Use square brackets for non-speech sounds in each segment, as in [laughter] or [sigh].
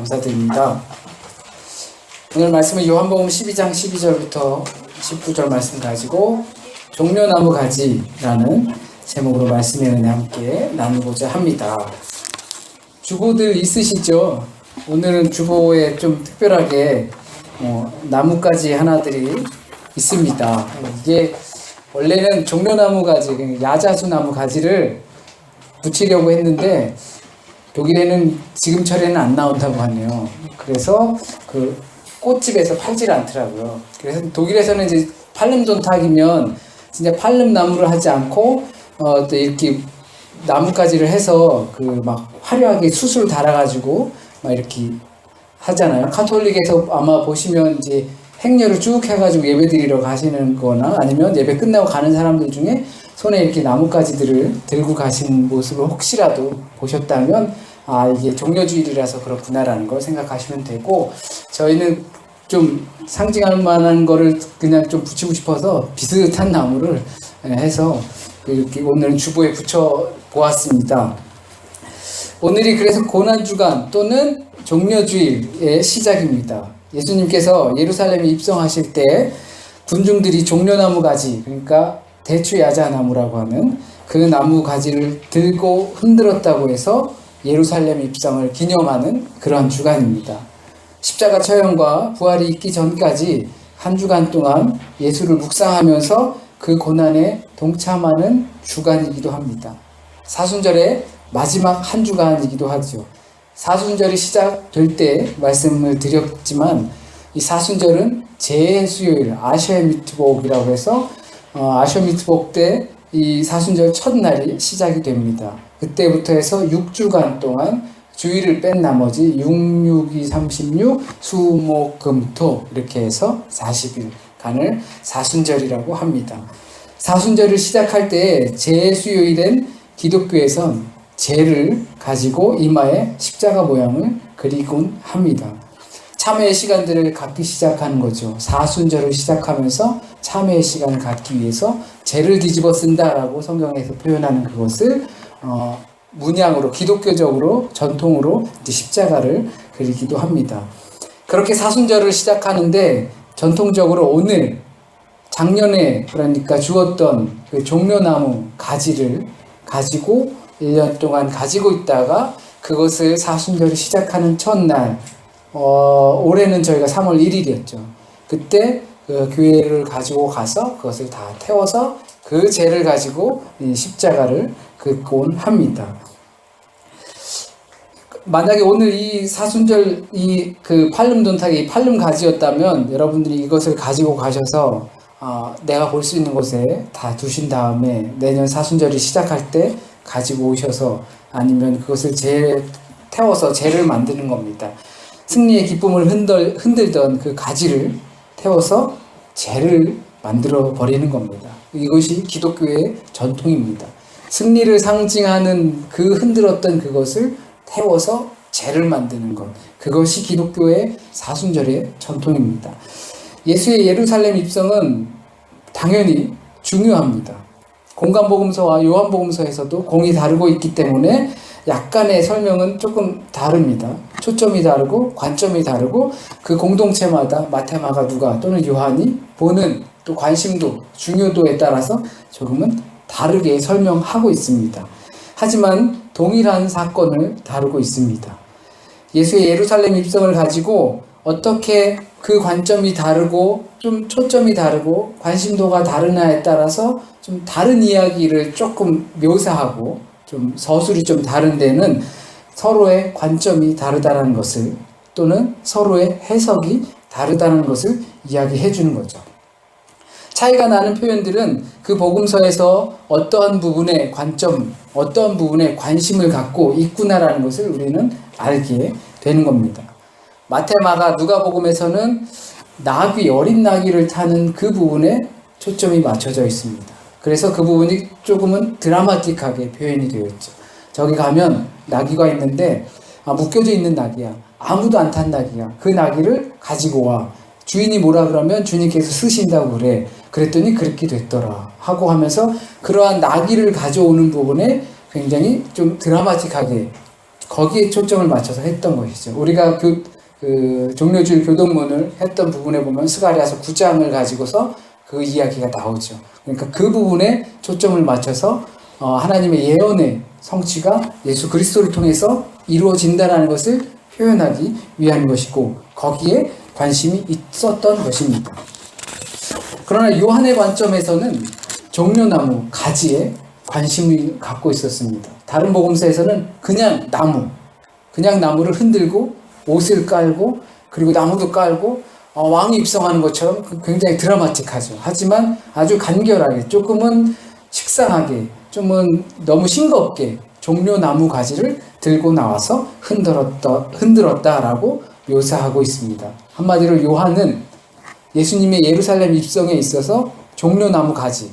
감사드립니다. 오늘 말씀은 요한복음 12장 12절부터 19절 말씀 가지고 종려나무 가지라는 제목으로 말씀의 은혜 함께 나누고자 합니다. 주보들 있으시죠? 오늘은 주보에 좀 특별하게 어, 나뭇가지 하나들이 있습니다. 이게 원래는 종려나무 가지, 야자수 나무 가지를 붙이려고 했는데 독일에는 지금철에는 안 나온다고 하네요. 그래서 그 꽃집에서 팔질 않더라고요. 그래서 독일에서는 이제 팔름돈탁이면 진짜 팔름 나무를 하지 않고 어, 또 이렇게 나뭇가지를 해서 그 막 화려하게 숯을 달아가지고 막 이렇게 하잖아요. 카톨릭에서 아마 보시면 이제 행렬을 쭉 해가지고 예배 드리러 가시는 거나 아니면 예배 끝나고 가는 사람들 중에 손에 이렇게 나뭇가지들을 들고 가신 모습을 혹시라도 보셨다면 아 이게 종려주일이라서 그렇구나라는 걸 생각하시면 되고 저희는 좀 상징할 만한 거를 그냥 좀 붙이고 싶어서 비슷한 나무를 해서 이렇게 오늘은 주보에 붙여 보았습니다. 오늘이 그래서 고난주간 또는 종려주일의 시작입니다. 예수님께서 예루살렘에 입성하실 때 군중들이 종려나무 가지, 그러니까 대추야자나무라고 하는 그 나무 가지를 들고 흔들었다고 해서 예루살렘 입성을 기념하는 그러한 주간입니다. 십자가 처형과 부활이 있기 전까지 한 주간 동안 예수를 묵상하면서 그 고난에 동참하는 주간이기도 합니다. 사순절의 마지막 한 주간이기도 하죠. 사순절이 시작될 때 말씀을 드렸지만 이 사순절은 제수요일 아셔 미트복이라고 해서 어, 아셔 미트복 때 이 사순절 첫날이 시작이 됩니다. 그때부터 해서 6주간 동안 주일을 뺀 나머지 6, 6, 2, 36, 수, 목, 금, 토 이렇게 해서 40일간을 사순절이라고 합니다. 사순절을 시작할 때 제수요일엔 기독교에선 재를 가지고 이마에 십자가 모양을 그리곤 합니다. 참회의 시간들을 갖기 시작하는 거죠. 사순절을 시작하면서 참회의 시간을 갖기 위해서 재를 뒤집어 쓴다라고 성경에서 표현하는 그것을 어, 문양으로 기독교적으로 전통으로 이제 십자가를 그리기도 합니다. 그렇게 사순절을 시작하는데 전통적으로 오늘 작년에 그러니까 주었던 그 종려나무 가지를 가지고 1년 동안 가지고 있다가 그것을 사순절을 시작하는 첫날 어, 올해는 저희가 3월 1일이었죠. 그때 그 교회를 가지고 가서 그것을 다 태워서 그 재를 가지고 이 십자가를 긋곤 합니다. 만약에 오늘 이 사순절 이 그 팔름 돈탁이 팔름 가지였다면 여러분들이 이것을 가지고 가셔서 어, 내가 볼 수 있는 곳에 다 두신 다음에 내년 사순절이 시작할 때 가지고 오셔서 아니면 그것을 재 태워서 재를 만드는 겁니다. 승리의 기쁨을 흔들, 흔들던 그 가지를 태워서 재를 만들어 버리는 겁니다. 이것이 기독교의 전통입니다. 승리를 상징하는 그 흔들었던 그것을 태워서 재를 만드는 것. 그것이 기독교의 사순절의 전통입니다. 예수의 예루살렘 입성은 당연히 중요합니다. 공간복음서와 요한복음서에서도 공이 다르고 있기 때문에 약간의 설명은 조금 다릅니다. 초점이 다르고 관점이 다르고 그 공동체마다 마테마가 누가 또는 요한이 보는 또 관심도 중요도에 따라서 조금은 다르게 설명하고 있습니다. 하지만 동일한 사건을 다루고 있습니다. 예수의 예루살렘 입성을 가지고 어떻게 그 관점이 다르고 좀 초점이 다르고 관심도가 다르냐에 따라서 좀 다른 이야기를 조금 묘사하고 좀 서술이 좀 다른 데는 서로의 관점이 다르다는 것을 또는 서로의 해석이 다르다는 것을 이야기해 주는 거죠. 차이가 나는 표현들은 그 복음서에서 어떠한 부분에 관점, 어떠한 부분에 관심을 갖고 있구나라는 것을 우리는 알게 되는 겁니다. 마테마가 누가복음에서는 나귀 어린 나귀를 타는 그 부분에 초점이 맞춰져 있습니다. 그래서 그 부분이 조금은 드라마틱하게 표현이 되어 있죠. 저기 가면 나귀가 있는데 아, 묶여져 있는 나귀야. 아무도 안 탄 나귀야. 그 나귀를 가지고 와. 주인이 뭐라 그러면 주님께서 쓰신다고 그래. 그랬더니 그렇게 됐더라. 하고 하면서 그러한 나귀를 가져오는 부분에 굉장히 좀 드라마틱하게 거기에 초점을 맞춰서 했던 것이죠. 우리가 교, 그 종료주일 교동문을 했던 부분에 보면 스가리아서 9장을 가지고서 그 이야기가 나오죠. 그러니까 그 부분에 초점을 맞춰서 어, 하나님의 예언의 성취가 예수 그리스도를 통해서 이루어진다는 것을 표현하기 위한 것이고 거기에 관심이 있었던 것입니다. 그러나 요한의 관점에서는 종려나무 가지에 관심을 갖고 있었습니다. 다른 복음서에서는 그냥 나무, 그냥 나무를 흔들고 옷을 깔고 그리고 나무도 깔고 어, 왕이 입성하는 것처럼 굉장히 드라마틱하죠. 하지만 아주 간결하게 조금은 식상하게 좀은 너무 싱겁게 종려나무 가지를 들고 나와서 흔들었다, 흔들었다라고 묘사하고 있습니다. 한마디로 요한은 예수님의 예루살렘 입성에 있어서 종려나무 가지,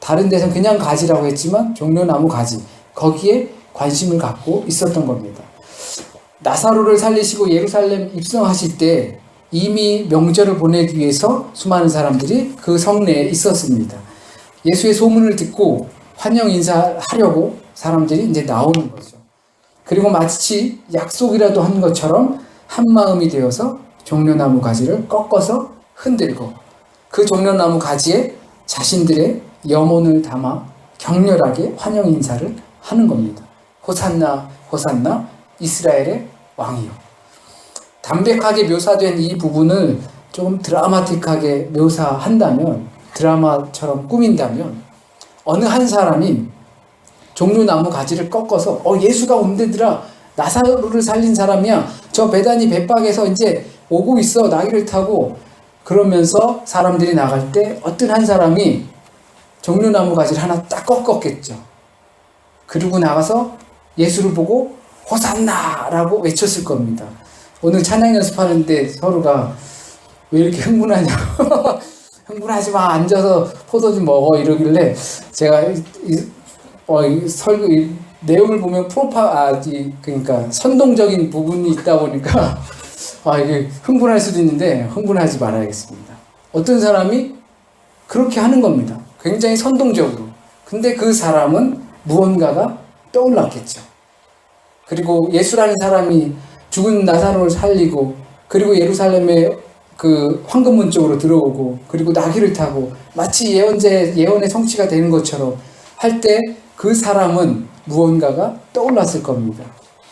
다른 데서는 그냥 가지라고 했지만 종려나무 가지, 거기에 관심을 갖고 있었던 겁니다. 나사로를 살리시고 예루살렘 입성하실 때 이미 명절을 보내기 위해서 수많은 사람들이 그 성내에 있었습니다. 예수의 소문을 듣고 환영 인사하려고 사람들이 이제 나오는 거죠. 그리고 마치 약속이라도 한 것처럼 한 마음이 되어서 종려나무 가지를 꺾어서 흔들고 그 종려나무 가지에 자신들의 염원을 담아 격렬하게 환영 인사를 하는 겁니다. 호산나, 호산나, 이스라엘의 왕이요. 담백하게 묘사된 이 부분을 조금 드라마틱하게 묘사한다면, 드라마처럼 꾸민다면, 어느 한 사람이 종려나무 가지를 꺾어서, 어, 예수가 온대더라. 나사로를 살린 사람이야. 저 배단이 배박에서 이제 오고 있어. 나귀를 타고. 그러면서 사람들이 나갈 때 어떤 한 사람이 종려나무 가지를 하나 딱 꺾었겠죠. 그리고 나가서 예수를 보고 호산나라고 외쳤을 겁니다. 오늘 찬양 연습하는데 서로가 왜 이렇게 흥분하냐고 [laughs] 흥분하지 마 앉아서 포도 좀 먹어 이러길래 제가 이, 이, 어, 이 설교 이 내용을 보면 프로파 아 이, 그러니까 선동적인 부분이 있다 보니까 [laughs] 아 이게 흥분할 수도 있는데 흥분하지 말아야겠습니다. 어떤 사람이 그렇게 하는 겁니다. 굉장히 선동적으로. 근데 그 사람은 무언가가 떠올랐겠죠. 그리고 예수라는 사람이 죽은 나사로를 살리고 그리고 예루살렘에 그 황금문 쪽으로 들어오고 그리고 나귀를 타고 마치 예언제 예언의 성취가 되는 것처럼 할 때 그 사람은 무언가가 떠올랐을 겁니다.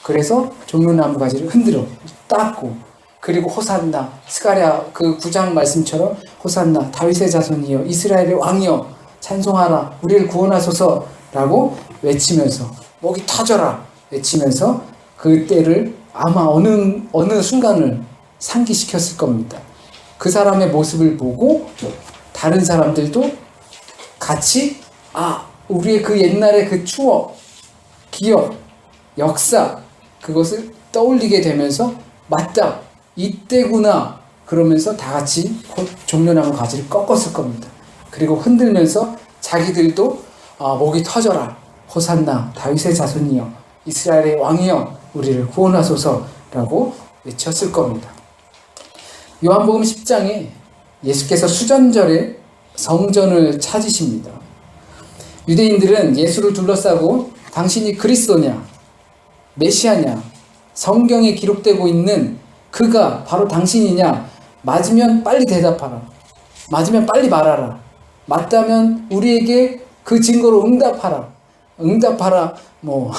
그래서 종려나무 가지를 흔들어 닦고 그리고 호산나 스가랴 그 구장 말씀처럼 호산나 다윗의 자손이여 이스라엘의 왕이여 찬송하라 우리를 구원하소서라고 외치면서 목이 터져라 외치면서 그 때를 아마 어느 어느 순간을 상기시켰을 겁니다. 그 사람의 모습을 보고 다른 사람들도 같이 아 우리의 그 옛날의 그 추억, 기억, 역사 그것을 떠올리게 되면서 맞다 이때구나 그러면서 다 같이 종려나무 가지를 꺾었을 겁니다. 그리고 흔들면서 자기들도 아, 목이 터져라 호산나 다윗의 자손이여 이스라엘의 왕이여 우리를 구원하소서라고 외쳤을 겁니다. 요한복음 10장에 예수께서 수전절에 성전을 찾으십니다. 유대인들은 예수를 둘러싸고 당신이 그리스도냐, 메시아냐, 성경에 기록되고 있는 그가 바로 당신이냐, 맞으면 빨리 대답하라. 맞으면 빨리 말하라. 맞다면 우리에게 그 증거로 응답하라. 응답하라. 뭐,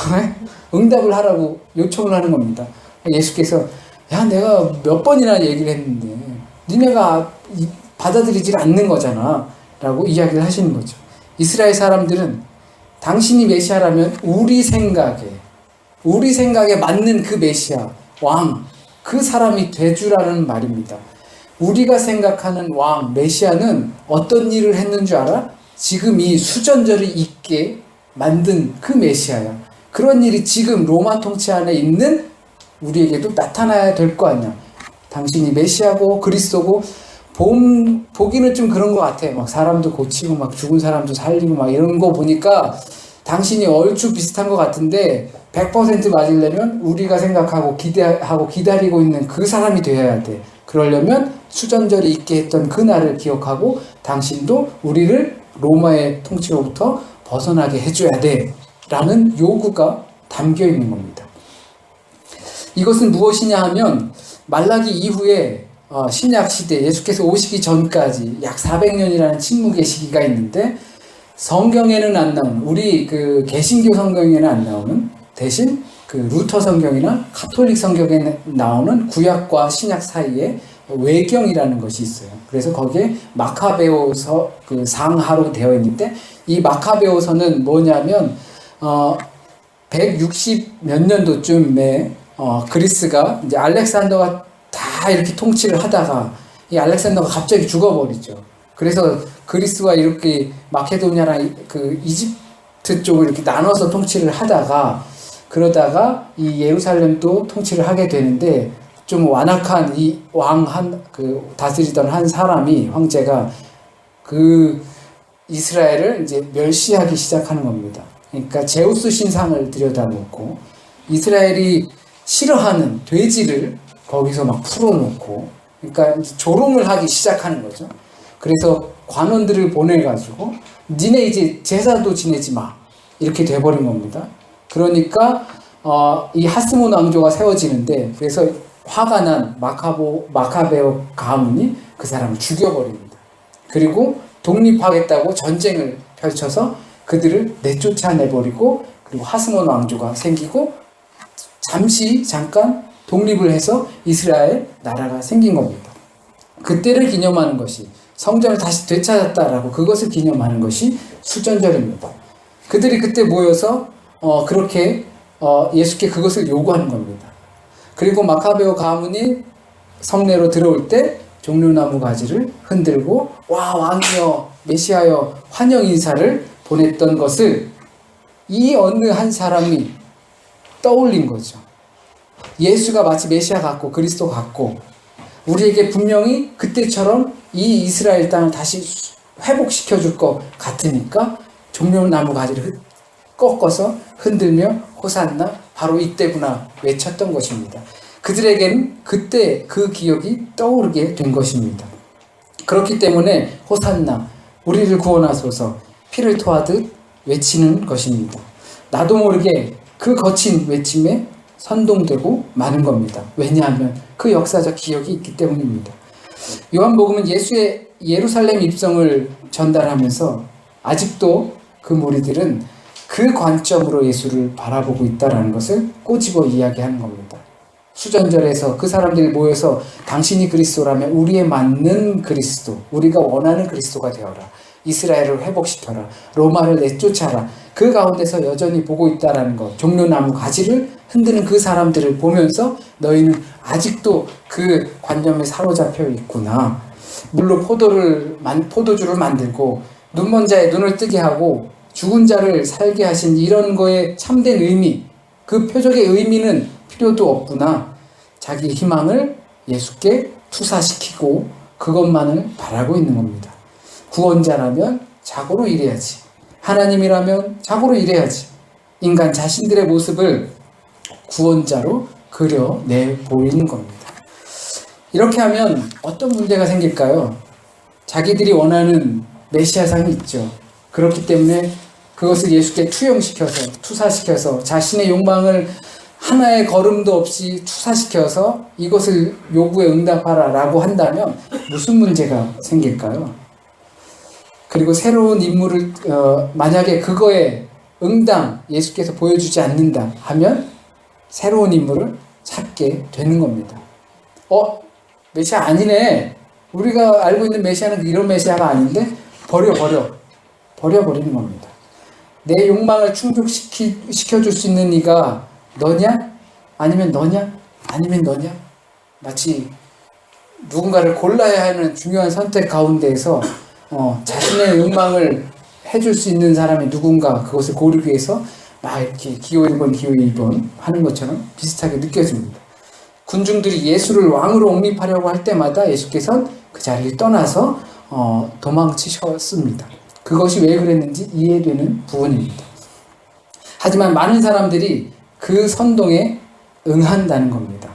응답을 하라고 요청을 하는 겁니다. 예수께서, 야, 내가 몇 번이나 얘기를 했는데, 니네가 받아들이질 않는 거잖아. 라고 이야기를 하시는 거죠. 이스라엘 사람들은 당신이 메시아라면 우리 생각에, 우리 생각에 맞는 그 메시아, 왕, 그 사람이 되주라는 말입니다. 우리가 생각하는 왕, 메시아는 어떤 일을 했는 줄 알아? 지금 이 수전절을 있게 만든 그 메시아야. 그런 일이 지금 로마 통치 안에 있는 우리에게도 나타나야 될 거 아니야. 당신이 메시아고 그리스도고 봄, 보기는 좀 그런 것 같아. 막 사람도 고치고 막 죽은 사람도 살리고 막 이런 거 보니까 당신이 얼추 비슷한 것 같은데 100% 맞으려면 우리가 생각하고 기대하고 기다리고 있는 그 사람이 되어야 돼. 그러려면 수전절이 있게 했던 그 날을 기억하고 당신도 우리를 로마의 통치로부터 벗어나게 해줘야 돼. 라는 요구가 담겨 있는 겁니다. 이것은 무엇이냐 하면 말라기 이후에 어, 신약 시대 예수께서 오시기 전까지 약 400년이라는 침묵의 시기가 있는데 성경에는 안 나오는 우리 그 개신교 성경에는 안 나오는 대신 그 루터 성경이나 카톨릭 성경에 나오는 구약과 신약 사이에 외경이라는 것이 있어요. 그래서 거기에 마카베오서 그 상하로 되어 있는데 이 마카베오서는 뭐냐면 어 160 몇 년도쯤에 어 그리스가 이제 알렉산더가 다 이렇게 통치를 하다가 이 알렉산더가 갑자기 죽어버리죠. 그래서 그리스와 이렇게 마케도니아랑 이- 그 이집트 쪽을 이렇게 나눠서 통치를 하다가 그러다가 이 예루살렘도 통치를 하게 되는데 좀 완악한 이 왕 한 그 다스리던 한 사람이 황제가 그 이스라엘을 이제 멸시하기 시작하는 겁니다. 그러니까 제우스 신상을 들여다보고 이스라엘이 싫어하는 돼지를 거기서 막 풀어놓고 그러니까 조롱을 하기 시작하는 거죠. 그래서 관원들을 보내가지고 니네 이제 제사도 지내지 마 이렇게 돼버린 겁니다. 그러니까 어, 이 하스몬 왕조가 세워지는데 그래서 화가 난 마카보 마카베오 가문이 그 사람을 죽여버립니다. 그리고 독립하겠다고 전쟁을 펼쳐서 그들을 내쫓아내버리고 그리고 하스몬 왕조가 생기고 잠시 잠깐 독립을 해서 이스라엘 나라가 생긴 겁니다. 그때를 기념하는 것이 성전을 다시 되찾았다라고 그것을 기념하는 것이 수전절입니다. 그들이 그때 모여서 어, 그렇게 어, 예수께 그것을 요구하는 겁니다. 그리고 마카베오 가문이 성내로 들어올 때 종려나무 가지를 흔들고 와 왕이여 메시아여 환영 인사를 보냈던 것을 이 어느 한 사람이 떠올린 거죠. 예수가 마치 메시아 같고 그리스도 같고 우리에게 분명히 그때처럼 이 이스라엘 땅을 다시 회복시켜 줄 것 같으니까 종려나무 가지를 흔- 꺾어서 흔들며 호산나 바로 이때구나 외쳤던 것입니다. 그들에게는 그때 그 기억이 떠오르게 된 것입니다. 그렇기 때문에 호산나 우리를 구원하소서 피를 토하듯 외치는 것입니다. 나도 모르게 그 거친 외침에 선동되고 마는 겁니다. 왜냐하면 그 역사적 기억이 있기 때문입니다. 요한복음은 예수의 예루살렘 입성을 전달하면서 아직도 그 무리들은 그 관점으로 예수를 바라보고 있다라는 것을 꼬집어 이야기하는 겁니다. 수전절에서 그 사람들이 모여서 당신이 그리스도라면 우리에 맞는 그리스도, 우리가 원하는 그리스도가 되어라. 이스라엘을 회복시켜라. 로마를 내쫓아라. 그 가운데서 여전히 보고 있다라는 것. 종려나무 가지를 흔드는 그 사람들을 보면서 너희는 아직도 그 관념에 사로잡혀 있구나. 물로 포도를 만 포도주를 만들고 눈먼 자의 눈을 뜨게 하고 죽은 자를 살게 하신 이런 거에 참된 의미, 그 표적의 의미는 필요도 없구나. 자기 희망을 예수께 투사시키고 그것만을 바라고 있는 겁니다. 구원자라면 자고로 일해야지. 하나님이라면 자고로 일해야지. 인간 자신들의 모습을 구원자로 그려내 보이는 겁니다. 이렇게 하면 어떤 문제가 생길까요? 자기들이 원하는 메시아상이 있죠. 그렇기 때문에 그것을 예수께 투영시켜서 투사시켜서 자신의 욕망을 하나의 걸음도 없이 투사시켜서 이것을 요구에 응답하라 라고 한다면 무슨 문제가 생길까요? 그리고 새로운 인물을 어, 만약에 그거에 응당 예수께서 보여주지 않는다 하면 새로운 인물을 찾게 되는 겁니다. 어 메시아 아니네. 우리가 알고 있는 메시아는 이런 메시아가 아닌데 버려 버려 버려 버리는 겁니다. 내 욕망을 충족시키 시켜줄 수 있는 이가 너냐? 아니면 너냐? 아니면 너냐? 마치 누군가를 골라야 하는 중요한 선택 가운데에서 어, 자신의 욕망을 해줄 수 있는 사람이 누군가 그것을 고르기 위해서 막 이렇게 기호 1번, 기호 2번 하는 것처럼 비슷하게 느껴집니다. 군중들이 예수를 왕으로 옹립하려고 할 때마다 예수께서는 그 자리를 떠나서 어, 도망치셨습니다. 그것이 왜 그랬는지 이해되는 부분입니다. 하지만 많은 사람들이 그 선동에 응한다는 겁니다.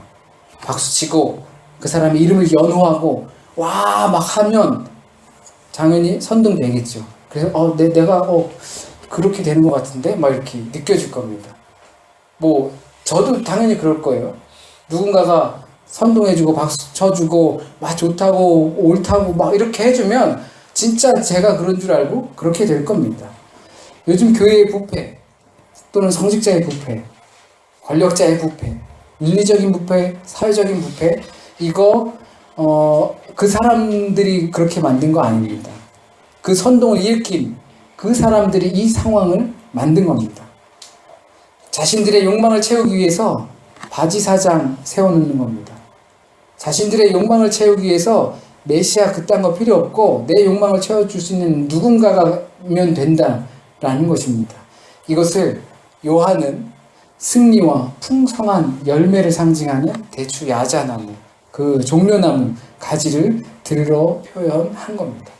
박수치고 그 사람의 이름을 연호하고 와 막 하면 당연히 선동되겠죠. 그래서 어 내, 내가 어 그렇게 되는 것 같은데 막 이렇게 느껴질 겁니다. 뭐 저도 당연히 그럴 거예요. 누군가가 선동해주고 박수 쳐주고 막 좋다고 옳다고 막 이렇게 해주면 진짜 제가 그런 줄 알고 그렇게 될 겁니다. 요즘 교회의 부패 또는 성직자의 부패, 권력자의 부패, 윤리적인 부패, 사회적인 부패 이거 어, 그 사람들이 그렇게 만든 거 아닙니다. 그 선동을 일으킨 그 사람들이 이 상황을 만든 겁니다. 자신들의 욕망을 채우기 위해서 바지 사장 세워놓는 겁니다. 자신들의 욕망을 채우기 위해서 메시아 그딴 거 필요 없고 내 욕망을 채워줄 수 있는 누군가가면 된다라는 것입니다. 이것을 요한은 승리와 풍성한 열매를 상징하는 대추 야자나무, 그 종려나무 가지를 들어 표현한 겁니다.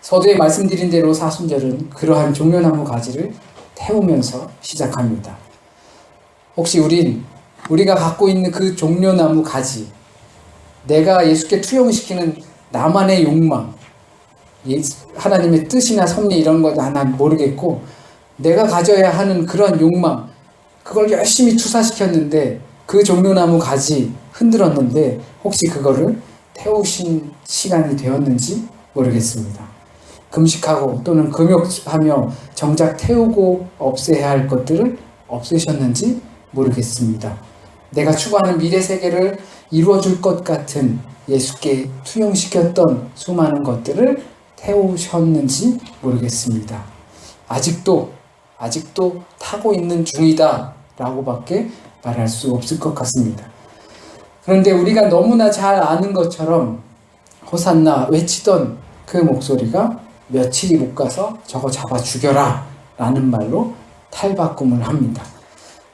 서두에 말씀드린 대로 사순절은 그러한 종려나무 가지를 태우면서 시작합니다. 혹시 우린 우리가 갖고 있는 그 종려나무 가지, 내가 예수께 투영시키는 나만의 욕망, 예수- 하나님의 뜻이나 섭리 이런 거난 모르겠고, 내가 가져야 하는 그런 욕망, 그걸 열심히 투사시켰는데, 그 종려나무 가지 흔들었는데, 혹시 그거를 태우신 시간이 되었는지 모르겠습니다. 금식하고 또는 금욕하며 정작 태우고 없애야 할 것들을 없애셨는지 모르겠습니다. 내가 추구하는 미래 세계를 이루어줄 것 같은 예수께 투영시켰던 수많은 것들을 태우셨는지 모르겠습니다. 아직도 아직도 타고 있는 중이다 라고밖에 말할 수 없을 것 같습니다. 그런데 우리가 너무나 잘 아는 것처럼 호산나 외치던 그 목소리가 며칠이 못 가서 저거 잡아 죽여라 라는 말로 탈바꿈을 합니다.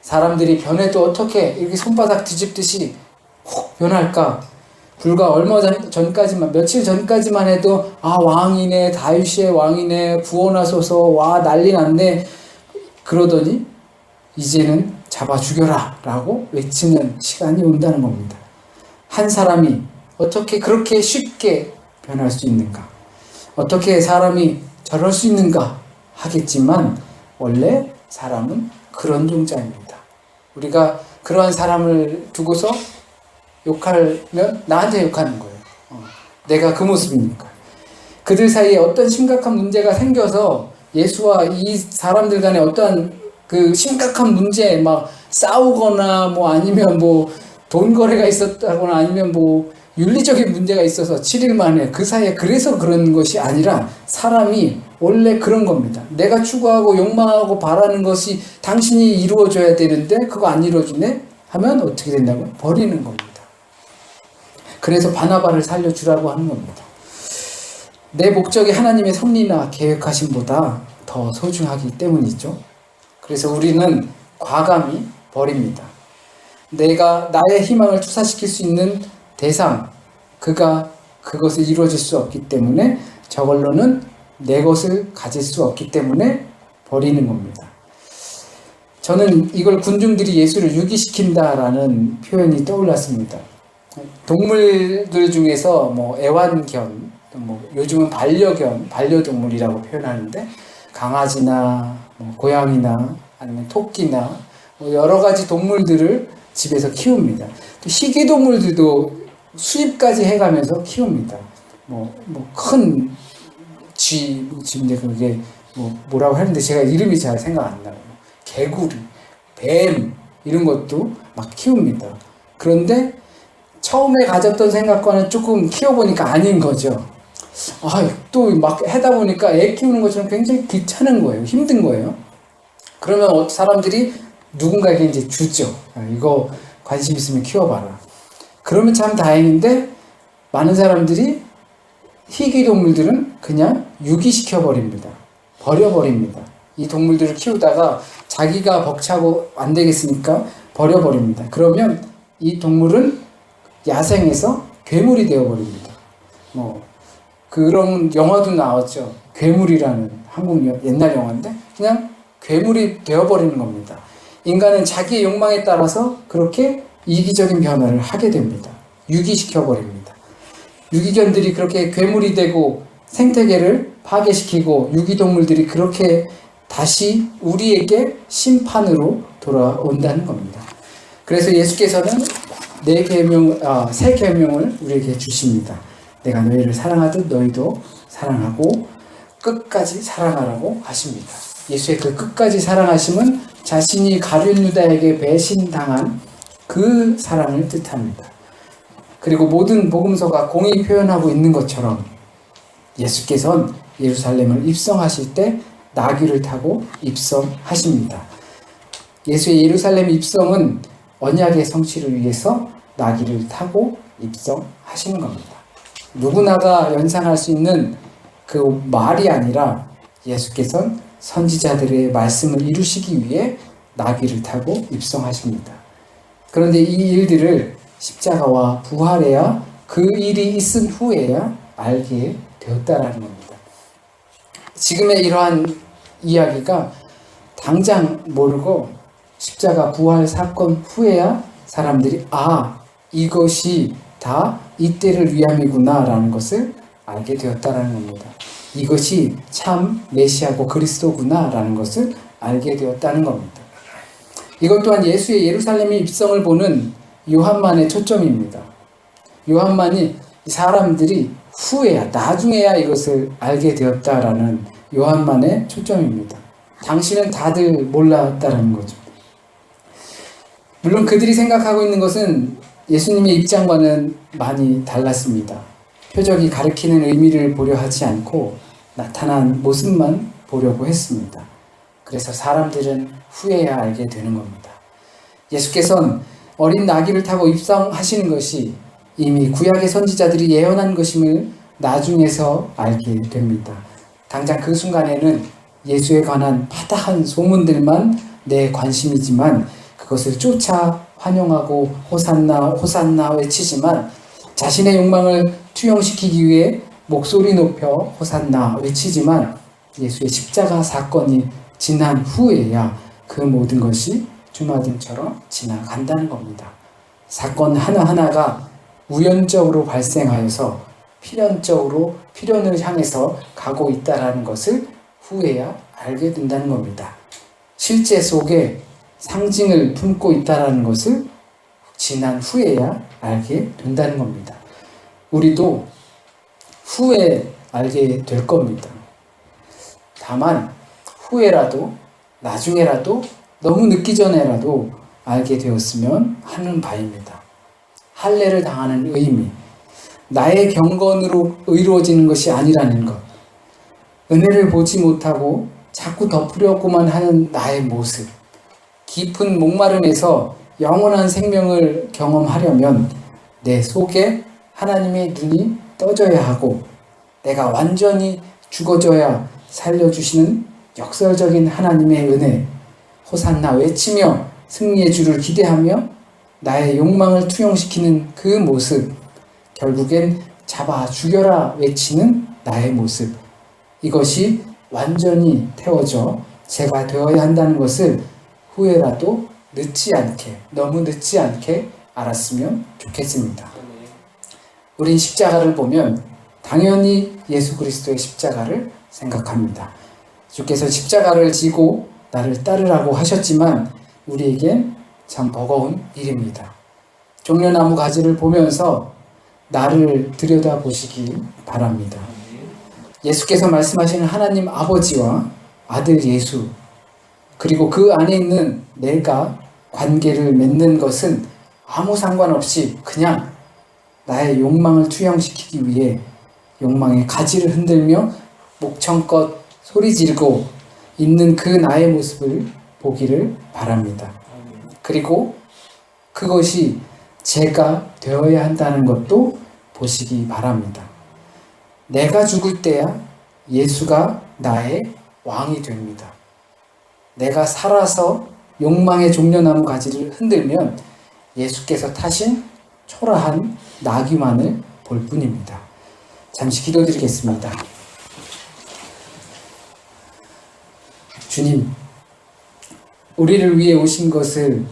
사람들이 변해도 어떻게 이렇게 손바닥 뒤집듯이 혹 변할까? 불과 얼마 전, 전까지만 며칠 전까지만 해도 아 왕이네 다윗의 왕이네 구원하소서 와 난리 났네 그러더니 이제는 잡아 죽여라 라고 외치는 시간이 온다는 겁니다. 한 사람이 어떻게 그렇게 쉽게 변할 수 있는가? 어떻게 사람이 저럴 수 있는가 하겠지만 원래 사람은 그런 존재입니다. 우리가 그러한 사람을 두고서 욕하면 나한테 욕하는 거예요. 어, 내가 그 모습이니까. 그들 사이에 어떤 심각한 문제가 생겨서 예수와 이 사람들 간에 어떠한 그 심각한 문제 막 싸우거나 뭐 아니면 뭐 돈 거래가 있었다거나 아니면 뭐 윤리적인 문제가 있어서 7일 만에 그 사이에 그래서 그런 것이 아니라 사람이 원래 그런 겁니다. 내가 추구하고 욕망하고 바라는 것이 당신이 이루어져야 되는데 그거 안 이루어지네 하면 어떻게 된다고 버리는 겁니다. 그래서 바나바를 살려주라고 하는 겁니다. 내 목적이 하나님의 섭리나 계획하심보다 더 소중하기 때문이죠. 그래서 우리는 과감히 버립니다. 내가 나의 희망을 투사시킬 수 있는 대상, 그가 그것을 이루어질 수 없기 때문에 저걸로는 내 것을 가질 수 없기 때문에 버리는 겁니다. 저는 이걸 군중들이 예수를 유기시킨다라는 표현이 떠올랐습니다. 동물들 중에서 뭐 애완견, 뭐 요즘은 반려견, 반려동물이라고 표현하는데 강아지나 뭐 고양이나 아니면 토끼나 뭐 여러 가지 동물들을 집에서 키웁니다. 또 희귀 동물들도 수입까지 해가면서 키웁니다. 뭐 뭐큰 쥐, 쥐인데 그게 뭐 뭐라고 하는데 제가 이름이 잘 생각 안 나요. 개구리, 뱀 이런 것도 막 키웁니다. 그런데 처음에 가졌던 생각과는 조금 키워보니까 아닌 거죠. 아, 또 막 하다 보니까 애 키우는 것처럼 굉장히 귀찮은 거예요. 힘든 거예요. 그러면 어- 사람들이 누군가에게 이제 주죠. 아, 이거 관심 있으면 키워봐라. 그러면 참 다행인데 많은 사람들이 희귀 동물들은 그냥 유기시켜 버립니다. 버려버립니다. 이 동물들을 키우다가 자기가 벅차고 안 되겠으니까 버려버립니다. 그러면 이 동물은 야생에서 괴물이 되어버립니다. 뭐 그런 영화도 나왔죠. 괴물이라는 한국 여- 옛날 영화인데 그냥 괴물이 되어버리는 겁니다. 인간은 자기의 욕망에 따라서 그렇게 이기적인 변화를 하게 됩니다. 유기시켜 버립니다. 유기견들이 그렇게 괴물이 되고 생태계를 파괴시키고 유기동물들이 그렇게 다시 우리에게 심판으로 돌아온다는 겁니다. 그래서 예수께서는 네 계명, 아, 새 계명을 우리에게 주십니다. 내가 너희를 사랑하듯 너희도 사랑하고 끝까지 사랑하라고 하십니다. 예수의 그 끝까지 사랑하심은 자신이 가룟 유다에게 배신당한 그 사랑을 뜻합니다. 그리고 모든 복음서가 공히 표현하고 있는 것처럼 예수께서는 예루살렘을 입성하실 때 나귀를 타고 입성하십니다. 예수의 예루살렘 입성은 언약의 성취를 위해서 나귀를 타고 입성하시는 겁니다. 누구나가 연상할 수 있는 그 말이 아니라 예수께서는 선지자들의 말씀을 이루시기 위해 나귀를 타고 입성하십니다. 그런데 이 일들을 십자가와 부활해야 그 일이 있은 후에야 알게 되었다라는 겁니다. 지금의 이러한 이야기가 당장 모르고 십자가 부활 사건 후에야 사람들이 아 이것이 다 이때를 위함이구나라는 것을 알게 되었다라는 겁니다. 이것이 참 메시아고 그리스도구나라는 것을 알게 되었다는 겁니다. 이것 또한 예수의 예루살렘의 입성을 보는 요한만의 초점입니다. 요한만이 사람들이 후에야 나중에야 이것을 알게 되었다라는 요한만의 초점입니다. 당신은 다들 몰랐다는 거죠. 물론 그들이 생각하고 있는 것은 예수님의 입장과는 많이 달랐습니다. 표적이 가리키는 의미를 보려 하지 않고 나타난 모습만 보려고 했습니다. 그래서 사람들은 후에야 알게 되는 겁니다. 예수께서는 어린 나귀를 타고 입성하시는 것이 이미 구약의 선지자들이 예언한 것임을 나중에서 알게 됩니다. 당장 그 순간에는 예수에 관한 파다한 소문들만 내 관심이지만 그것을 쫓아 환영하고 호산나 호산나 외치지만 자신의 욕망을 투영시키기 위해 목소리 높여 호산나 외치지만 예수의 십자가 사건이 지난 후에야 그 모든 것이 주마등처럼 지나간다는 겁니다. 사건 하나하나가 우연적으로 발생하여서 필연적으로 필연을 향해서 가고 있다라는 것을 후에야 알게 된다는 겁니다. 실제 속에 상징을 품고 있다라는 것을 지난 후에야 알게 된다는 겁니다. 우리도 후에 알게 될 겁니다. 다만 후에라도 나중에라도 너무 늦기 전에라도 알게 되었으면 하는 바입니다. 할례를 당하는 의미, 나의 경건으로 이루어지는 것이 아니라는 것, 은혜를 보지 못하고 자꾸 덮으려고만 하는 나의 모습, 깊은 목마름에서 영원한 생명을 경험하려면 내 속에 하나님의 눈이 떠져야 하고 내가 완전히 죽어져야 살려주시는 역설적인 하나님의 은혜, 호산나 외치며 승리의 주를 기대하며 나의 욕망을 투영시키는 그 모습, 결국엔 잡아 죽여라 외치는 나의 모습. 이것이 완전히 태워져 제가 되어야 한다는 것을 후회라도 늦지 않게, 너무 늦지 않게 알았으면 좋겠습니다. 우린 십자가를 보면 당연히 예수 그리스도의 십자가를 생각합니다. 주께서 십자가를 지고 나를 따르라고 하셨지만 우리에겐 참 버거운 일입니다. 종려나무 가지를 보면서 나를 들여다보시기 바랍니다. 예수께서 말씀하시는 하나님 아버지와 아들 예수, 그리고 그 안에 있는 내가 관계를 맺는 것은 아무 상관없이 그냥 나의 욕망을 투영시키기 위해 욕망의 가지를 흔들며 목청껏 소리 지르고 있는 그 나의 모습을 보기를 바랍니다. 그리고 그것이 제가 되어야 한다는 것도 보시기 바랍니다. 내가 죽을 때야 예수가 나의 왕이 됩니다. 내가 살아서 욕망의 종려나무 가지를 흔들면 예수께서 타신 초라한 나귀만을 볼 뿐입니다. 잠시 기도드리겠습니다. 주님, 우리를 위해 오신 것을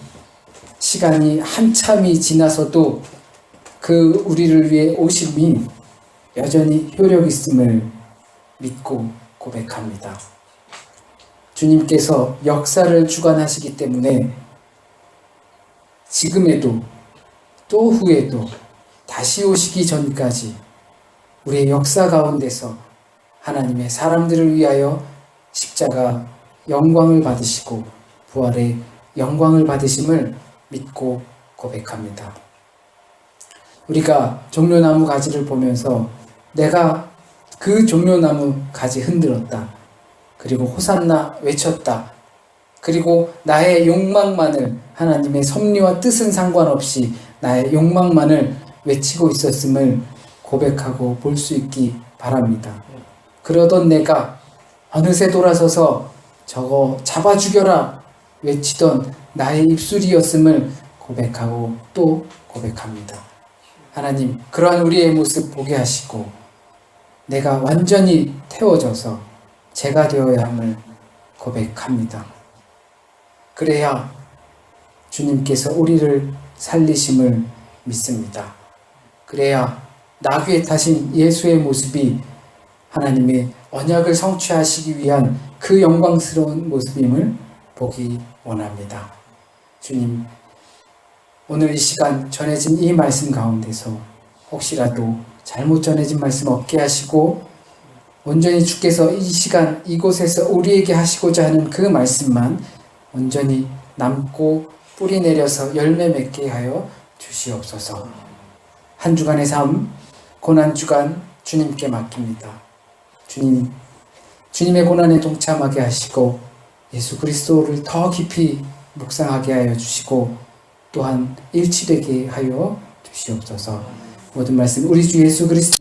시간이 한참이 지나서도 그 우리를 위해 오심이 여전히 효력 있음을 믿고 고백합니다. 주님께서 역사를 주관하시기 때문에 지금에도 또 후에도 다시 오시기 전까지 우리의 역사 가운데서 하나님의 사람들을 위하여 십자가 영광을 받으시고 부활의 영광을 받으심을 믿고 고백합니다. 우리가 종려나무 가지를 보면서 내가 그 종려나무 가지 흔들었다. 그리고 호산나 외쳤다. 그리고 나의 욕망만을 하나님의 섭리와 뜻은 상관없이 나의 욕망만을 외치고 있었음을 고백하고 볼 수 있기 바랍니다. 그러던 내가 어느새 돌아서서 저거 잡아 죽여라 외치던 나의 입술이었음을 고백하고 또 고백합니다. 하나님, 그러한 우리의 모습 보게 하시고 내가 완전히 태워져서 제가 되어야 함을 고백합니다. 그래야 주님께서 우리를 살리심을 믿습니다. 그래야 나귀에 타신 예수의 모습이 하나님의 언약을 성취하시기 위한 그 영광스러운 모습임을 보기 원합니다. 주님, 오늘 이 시간 전해진 이 말씀 가운데서 혹시라도 잘못 전해진 말씀 없게 하시고 온전히 주께서 이 시간 이곳에서 우리에게 하시고자 하는 그 말씀만 온전히 남고 뿌리 내려서 열매 맺게 하여 주시옵소서. 한 주간의 삶, 고난 주간 주님께 맡깁니다. 주님, 주님의 고난에 동참하게 하시고 예수 그리스도를 더 깊이 묵상하게 하여 주시고 또한 일치되게 하여 주시옵소서. 모든 말씀 우리 주 예수 그리스도